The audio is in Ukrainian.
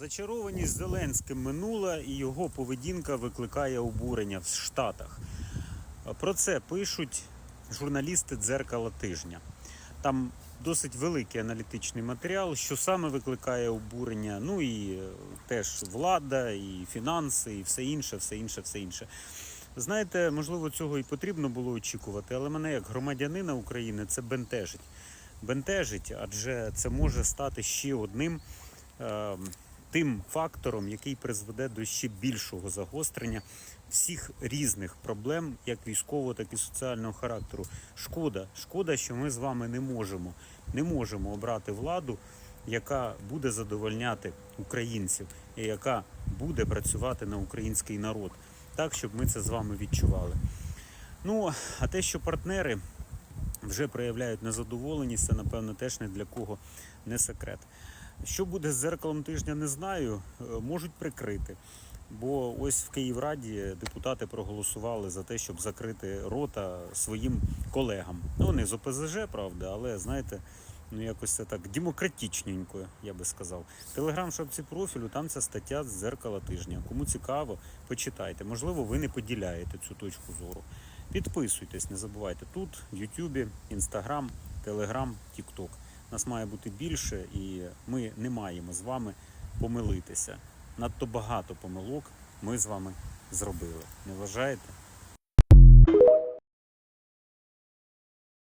Зачарованість Зеленським минула і його поведінка викликає обурення в Штатах. Про це пишуть журналісти дзеркала тижня. Там досить великий аналітичний матеріал, що саме викликає обурення. Ну і е, теж влада, і фінанси, і все інше, все інше, все інше. Знаєте, можливо, цього і потрібно було очікувати, але мене як громадянина України це бентежить. Бентежить, адже це може стати ще одним е, тим фактором, який призведе до ще більшого загострення всіх різних проблем, як військового, так і соціального характеру. Шкода, шкода, що ми з вами не можемо, не можемо обрати владу, яка буде задовольняти українців і яка буде працювати на український народ, так щоб ми це з вами відчували. Ну а те, що партнери вже проявляють незадоволеність, це напевно теж не для кого не секрет. Що буде з зеркалом тижня, не знаю. Е, Можуть прикрити. Бо ось в Київраді депутати проголосували за те, щоб закрити рота своїм колегам. Ну, не з ОПЗЖ, правда, але знаєте, ну якось це так демократичненько, я би сказав. Телеграм-шапці профілю там ця стаття з зеркала тижня. Кому цікаво, почитайте. Можливо, ви не поділяєте цю точку зору. Підписуйтесь, не забувайте тут, в Ютубі, Інстаграм, Телеграм, Тікток. Нас має бути більше, і ми не маємо з вами помилитися. Надто багато помилок ми з вами зробили. Не вважаєте?